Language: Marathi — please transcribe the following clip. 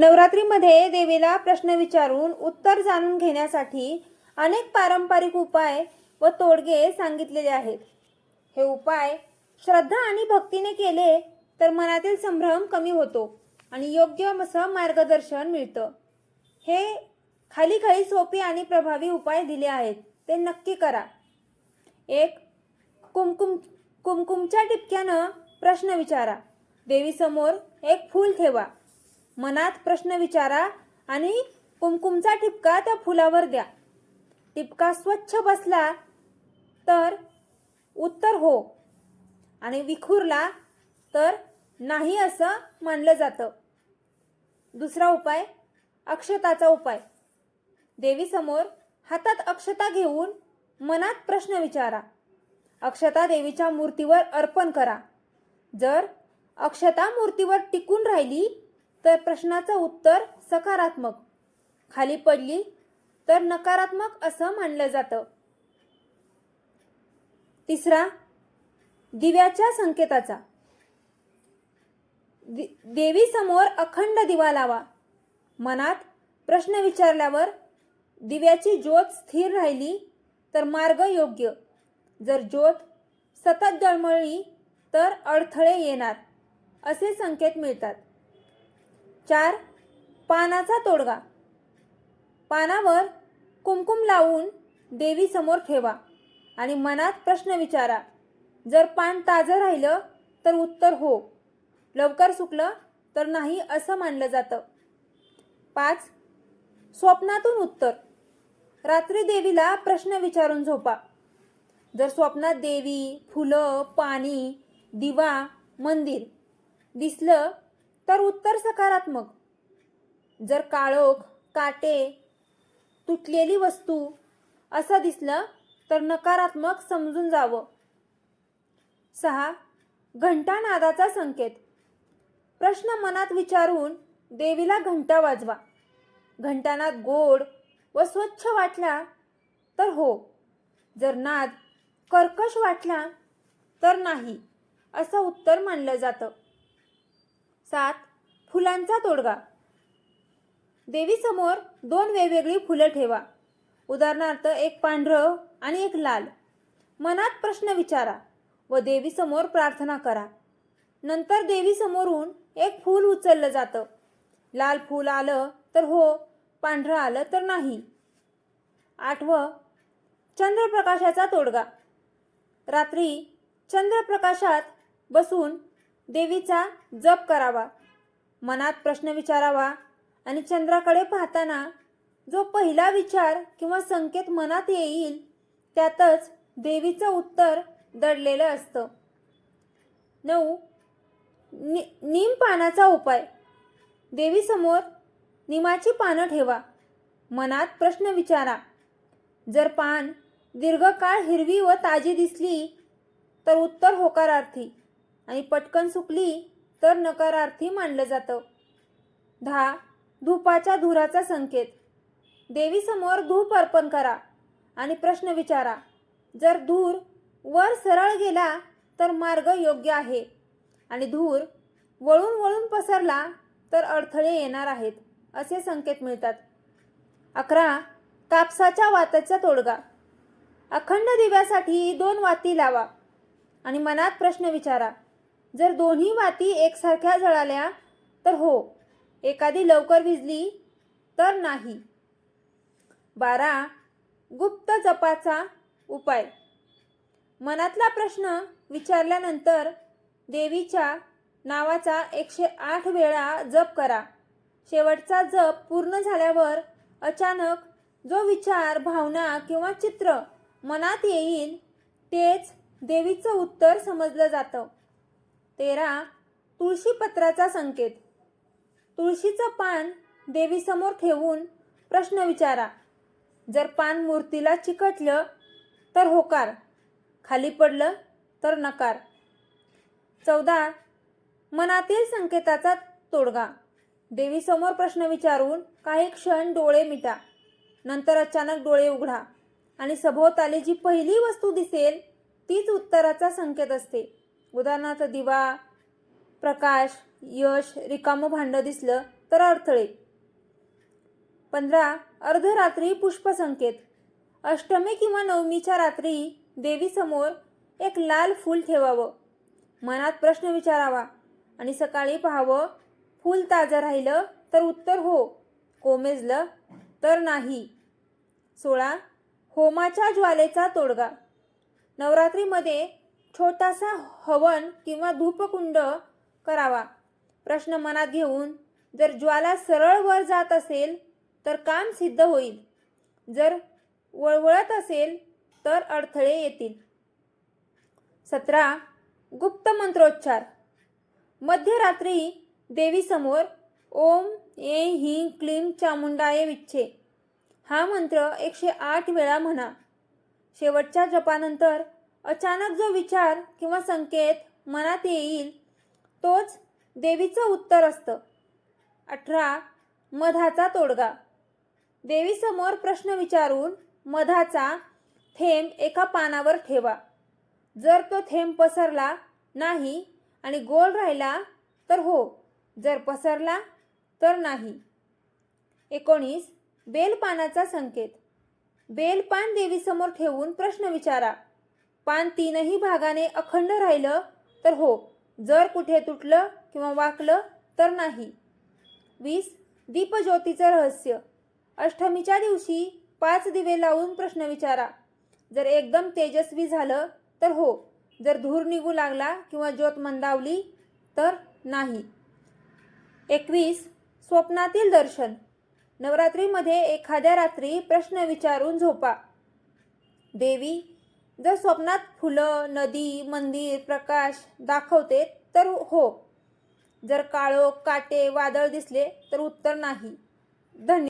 नवरात्रीमध्ये देवीला प्रश्न विचारून उत्तर जाणून घेण्यासाठी अनेक पारंपरिक उपाय व तोडगे सांगितलेले आहेत. हे उपाय श्रद्धा आणि भक्तीने केले तर मनातील संभ्रम कमी होतो आणि योग्य असं मार्गदर्शन मिळतं. हे खाली खाली सोपे आणि प्रभावी उपाय दिले आहेत. ते नक्की करा. एक कुमकुम कुमकुमच्या टिपक्यानं प्रश्न विचारा. देवीसमोर एक फूल ठेवा. मनात प्रश्न विचारा आणि कुमकुमचा ठिपका त्या फुलावर द्या. टिपका स्वच्छ बसला तर उत्तर हो. आणि विखुरला तर नाही असं मानलं जातं. दुसरा उपाय अक्षताचा उपाय. देवीसमोर हातात अक्षता घेऊन मनात प्रश्न विचारा. अक्षता देवीच्या मूर्तीवर अर्पण करा. जर अक्षता मूर्तीवर टिकून राहिली तर प्रश्नाचं उत्तर सकारात्मक. खाली पडली तर नकारात्मक असं मानलं जातं. तिसरा दिव्याच्या संकेताचा. दि देवीसमोर अखंड दिवा लावा. मनात प्रश्न विचारल्यावर दिव्याची ज्योत स्थिर राहिली तर मार्ग योग्य. जर ज्योत सतत जळमळली तर अडथळे येणार असे संकेत मिळतात. चार पानाचा तोडगा. पानावर कुमकुम लावून देवीसमोर ठेवा आणि मनात प्रश्न विचारा. जर पान ताजं राहिलं तर उत्तर हो. लवकर सुकलं तर नाही असं मानलं जातं. पाच स्वप्नातून उत्तर. रात्री देवीला प्रश्न विचारून झोपा. जर स्वप्नात देवी फुलं पाणी दिवा मंदिर दिसलं तर उत्तर सकारात्मक. जर काळोख काटे तुटलेली वस्तू असं दिसलं तर नकारात्मक समजून जावं. सहा घंटानादाचा संकेत. प्रश्न मनात विचारून देवीला घंटा वाजवा. घंटानाद गोड व स्वच्छ वाटला तर हो. जर नाद कर्कश वाटला तर नाही असं उत्तर मानलं जातं. सात फुलांचा तोडगा. देवीसमोर दोन वेगवेगळी फुलं ठेवा. उदाहरणार्थ एक पांढरं आणि एक लाल. मनात प्रश्न विचारा व देवीसमोर प्रार्थना करा. नंतर देवीसमोरून एक फूल उचललं जातं. लाल फूल आलं तर हो पांढरं आलं तर नाही. आठवं चंद्रप्रकाशाचा तोडगा. रात्री चंद्रप्रकाशात बसून देवीचा जप करावा. मनात प्रश्न विचारावा आणि चंद्राकडे पाहताना जो पहिला विचार किंवा संकेत मनात येईल त्यातच देवीचं उत्तर दडलेलं असतं. नऊ नि नीम पानाचा उपाय. देवीसमोर निमाची पानं ठेवा. मनात प्रश्न विचारा. जर पान दीर्घकाळ हिरवी व ताजी दिसली तर उत्तर होकारार्थी. आणि पटकन सुकली तर नकारार्थी मानलं जातं. दहा धूपाच्या धुराचा संकेत. देवीसमोर धूप अर्पण करा आणि प्रश्न विचारा. जर धूर वर सरळ गेला तर मार्ग योग्य आहे आणि धूर वळून वळून पसरला तर अडथळे येणार आहेत असे संकेत मिळतात. अकरा कापसाच्या वाताचा तोडगा. अखंड दिव्यासाठी दोन वाती लावा आणि मनात प्रश्न विचारा. जर दोन्ही वाती एकसारख्या जळाल्या तर हो एखादी लवकर विजली तर नाही. बारा गुप्त जपाचा उपाय. मनातला प्रश्न विचारल्यानंतर देवीच्या नावाचा एकशे आठ वेळा जप करा. शेवटचा जप पूर्ण झाल्यावर अचानक जो विचार भावना किंवा चित्र मनात येईल तेच देवीचं उत्तर समजलं जातं. तेरा तुळशीपत्राचा संकेत. तुळशीचं पान देवीसमोर ठेवून प्रश्न विचारा. जर पान मूर्तीला चिकटलं तर होकार. खाली पडलं तर नकार. चौदा मनातील संकेताचा तोडगा. देवीसमोर प्रश्न विचारून काही क्षण डोळे मिटा. नंतर अचानक डोळे उघडा आणि सभोवताली जी पहिली वस्तू दिसेल तीच उत्तराचा संकेत असते. उदाहरणार्थ दिवा प्रकाश यश रिकामं भांडं दिसलं तर अडथळे. पंधरा अर्धरात्री पुष्पसंकेत. अष्टमी किंवा नवमीच्या रात्री देवीसमोर एक लाल फूल ठेवावं. मनात प्रश्न विचारावा आणि सकाळी पाहावं फूल ताजं राहिलं तर उत्तर हो कोमेजलं तर नाही. सोळा होमाच्या ज्वालेचा तोडगा. नवरात्रीमध्ये छोटासा हवन किंवा धूपकुंड करावा. प्रश्न मनात घेऊन जर ज्वाला सरळ वर जात असेल तर काम सिद्ध होईल. जर वळवळत असेल तर अडथळे येतील. सतरा गुप्त मंत्रोच्चार. मध्यरात्री देवीसमोर ओम ए हि क्लीम चामुंडाये विच्छे. हा मंत्र एकशे आठ वेळा म्हणा. शेवटच्या जपानंतर अचानक जो विचार किंवा संकेत मनात येईल तोच देवीचं उत्तर असतं. अठरा मधाचा तोडगा. देवीसमोर प्रश्न विचारून मधाचा थेंब एका पानावर ठेवा. जर तो थेंब पसरला नाही आणि गोल राहिला तर हो जर पसरला तर नाही. एकोणीस बेलपानाचा संकेत. बेलपान देवीसमोर ठेवून प्रश्न विचारा. पान तीनही भागाने अखंड राहिलं तर हो जर कुठे तुटलं किंवा वाकलं तर नाही. वीस दीपज्योतीचं रहस्य. अष्टमीच्या दिवशी पाच दिवे लावून प्रश्न विचारा. जर एकदम तेजस्वी झालं तर हो. जर धूर निघू लागला किंवा ज्योत मंदावली तर नाही. एकवीस स्वप्नातील दर्शन. नवरात्रीमध्ये एखाद्या रात्री प्रश्न विचारून झोपा. देवी जर स्वप्नात फुलं नदी मंदिर प्रकाश दाखवते तर हो. जर काळोख काटे वादळ दिसले तर उत्तर नाही. धन्य